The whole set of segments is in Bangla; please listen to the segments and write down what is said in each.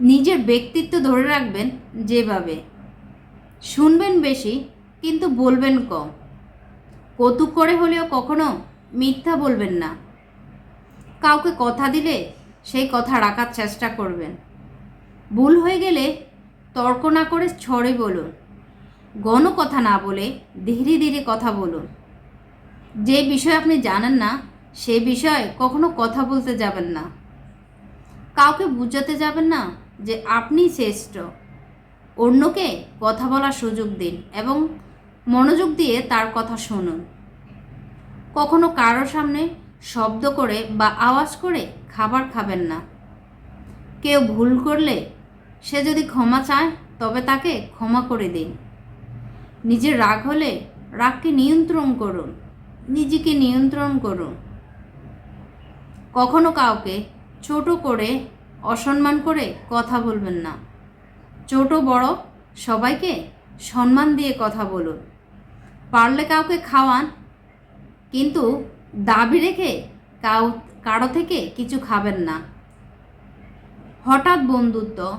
নিজের ব্যক্তিত্ব ধরে রাখবেন যেভাবে। শুনবেন বেশি, কিন্তু বলবেন কম। কৌতুক করে হলেও কখনো মিথ্যা বলবেন না। কাউকে কথা দিলে সেই কথা রাখার চেষ্টা করবেন। ভুল হয়ে গেলে তর্ক না করে ছড়ে বলুন। গণ কথা না বলে ধীরে ধীরে কথা বলুন। যে বিষয় আপনি জানেন না, সে বিষয়ে কখনো কথা বলতে যাবেন না। কাউকে বুঝাতে যাবেন না যে আপনি শ্রেষ্ঠ। অন্যকে কথা বলার সুযোগ দিন এবং মনোযোগ দিয়ে তার কথা শুনুন। কখনো কারও সামনে শব্দ করে বা আওয়াজ করে খাবার খাবেন না। কেউ ভুল করলে সে যদি ক্ষমা চায়, তবে তাকে ক্ষমা করে দিন। নিজের রাগ হলে রাগকে নিয়ন্ত্রণ করুন। নিজেকে নিয়ন্ত্রণ করুন। কখনো কাউকে ছোট করে অসম্মান করে কথা বলবেন না। ছোট, বড়, সবাইকে সম্মান দিয়ে কথা বলুন। পারলে কাউকে খাওয়ান, কিন্তু দাবি রেখে কাউ, কারও থেকে কিছু খাবেন না। হঠাৎ বন্ধুত্ব,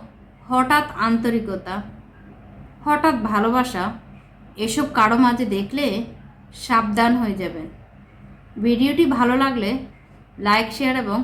হঠাৎ আন্তরিকতা, হঠাৎ ভালোবাসা, এসব কারও মাঝে দেখলে সাবধান হয়ে যাবেন। ভিডিওটি ভালো লাগলে লাইক, শেয়ার এবং